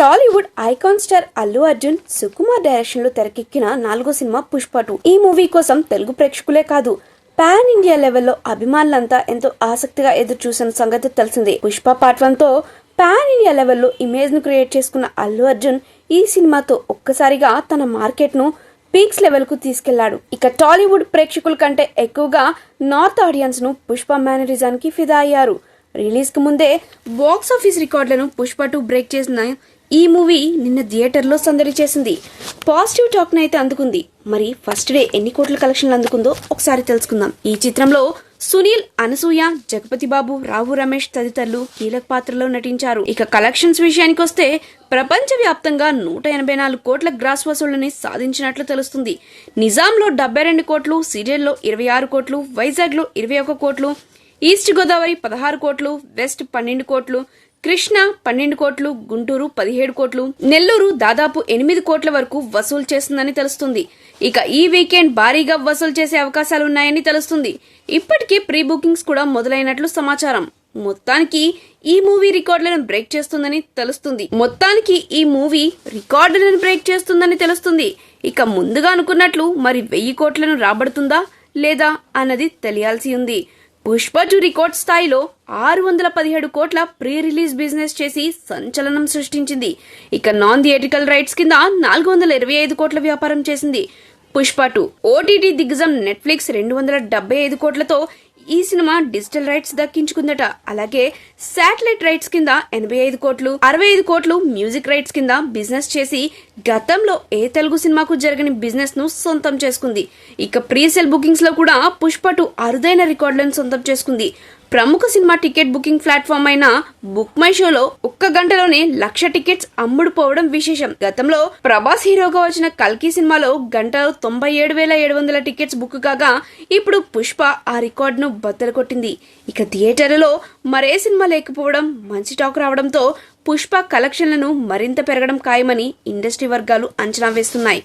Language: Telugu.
టాలీవుడ్ ఐకాన్ స్టార్ అల్లు అర్జున్ సుకుమార్ డైరెక్షన్లో తెరకెక్కిన నాలుగో సినిమా పుష్ప టూ. ఈ మూవీ కోసం తెలుగు ప్రేక్షకులే కాదు పాన్ ఇండియా లెవెల్లో అభిమానులంతా ఎంతో ఆసక్తిగా ఎదురు చూసిన సంగతి తెలిసిందే. పుష్ప పార్ట్ వన్తో పాన్ ఇండియా లెవెల్లో ఇమేజ్ను క్రియేట్ చేసుకున్న అల్లు అర్జున్ ఈ సినిమాతో ఒక్కసారిగా తన మార్కెట్ను పీక్స్ లెవెల్కు తీసుకెళ్ళాడు. ఇక టాలీవుడ్ ప్రేక్షకుల కంటే ఎక్కువగా నార్త్ ఆడియన్స్ను పుష్ప మేనరిజానికి ఫిదా అయ్యారు. రిలీజ్కు ముందే బాక్స్ ఆఫీస్ రికార్డులను పుష్ప టూ బ్రేక్ చేసిన ఈ మూవీ నిన్న థియేటర్లో సందడి చేసింది. పాజిటివ్ టాక్ని అయితే అందుకుంది. మరి ఫస్ట్ డే ఎన్ని కోట్ల కలెక్షన్లు అందుకుందో ఒకసారి తెలుసుకుందాం. ఈ చిత్రంలో సునీల్ అనసూయ జగపతి బాబు రావు రమేష్ తదితరులు కీలక పాత్రలో నటించారు. ఇక కలెక్షన్స్ విషయానికి వస్తే ప్రపంచ వ్యాప్తంగా నూట ఎనభై నాలుగు కోట్ల గ్రాస్ వసూళ్ళని సాధించినట్లు తెలుస్తుంది. నిజాంలో డెబ్బై రెండు కోట్లు సీరియల్లో ఇరవై ఆరు కోట్లు వైజాగ్లో ఇరవై ఒక కోట్లు ఈస్ట్ గోదావరి పదహారు కోట్లు వెస్ట్ పన్నెండు కోట్లు కృష్ణ పన్నెండు కోట్లు గుంటూరు పదిహేడు కోట్లు. నెల్లూరు దాదాపు ఎనిమిది కోట్ల వరకు వసూలు చేస్తుందని తెలుస్తుంది. ఇక ఈ వీకెండ్ భారీగా వసూలు చేసే అవకాశాలున్నాయని తెలుస్తుంది. ఇప్పటికే ప్రీ బుకింగ్స్ కూడా మొదలైనట్లు సమాచారం. మొత్తానికి ఈ మూవీ రికార్డులను బ్రేక్ చేస్తుందని తెలుస్తుంది. మొత్తానికి ఈ మూవీ రికార్డులను బ్రేక్ చేస్తుందని తెలుస్తుంది. ఇక ముందుగా అనుకున్నట్లు మరి వెయ్యి కోట్లను రాబడుతుందా లేదా అన్నది తెలియాల్సి ఉంది. పుష్పజు రికార్డ్ స్థాయిలో ఆరు వందల పదిహేడు కోట్ల ప్రీ రిలీజ్ బిజినెస్ చేసి సంచలనం సృష్టించింది. ఇక నాన్ థియేటికల్ రైట్స్ కింద నాలుగు వందల ఇరవై ఐదు కోట్ల వ్యాపారం చేసింది. పుష్ప టూ ఓటీటీ దిగ్గజం నెట్ఫ్లిక్స్ రెండు వందల డెబ్బై ఐదు కోట్లతో ఈ సినిమా డిజిటల్ రైట్స్ దక్కించుకుందట. అలాగే శాటిలైట్ రైట్స్ కింద ఎనభై ఐదు కోట్లు అరవై ఐదు కోట్లు మ్యూజిక్ రైట్స్ కింద బిజినెస్ చేసి గతంలో ఏ తెలుగు సినిమాకు జరగని బిజినెస్ను సొంతం చేసుకుంది. ఇక ప్రీసెల్ బుకింగ్స్లో కూడా పుష్ప టూ అరుదైన రికార్డులను సొంతం చేసుకుంది. ప్రముఖ సినిమా టికెట్ బుకింగ్ ప్లాట్ఫామ్ అయిన బుక్ మై షోలో ఒక్క గంటలోనే లక్ష టికెట్స్ అమ్ముడుపోవడం విశేషం. గతంలో ప్రభాస్ హీరోగా వచ్చిన కల్కి సినిమాలో గంటలో తొంభై ఏడు వేల ఏడు వందల టికెట్స్ బుక్ కాగా ఇప్పుడు పుష్ప ఆ రికార్డును బద్దలు కొట్టింది. ఇక థియేటర్లలో మరే సినిమా లేకపోవడం మంచి టాక్ రావడంతో పుష్ప కలెక్షన్లను మరింత పెరగడం ఖాయమని ఇండస్ట్రీ వర్గాలు అంచనా వేస్తున్నాయి.